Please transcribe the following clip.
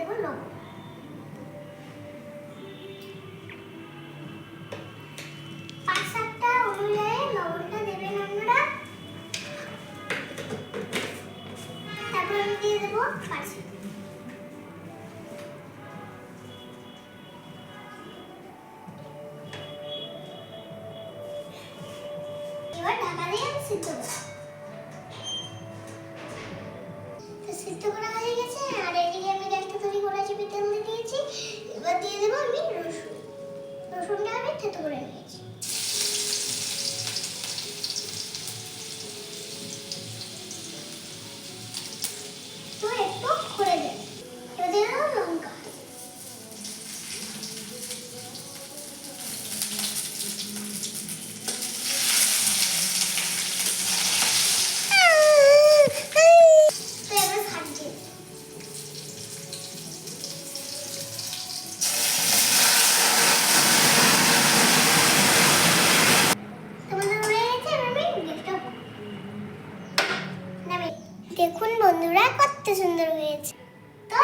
দেবো লবণ পাঁচটা অনুযায়ী লবণটা তারপর আমি দিয়ে দেবো এবার ঢাকা দিয়ে দিয়ে দেবো আমি রসুন। রসুনটা আমি থেতো করে নিয়েছি। দেখুন বন্ধুরা কত সুন্দর হয়েছে। তো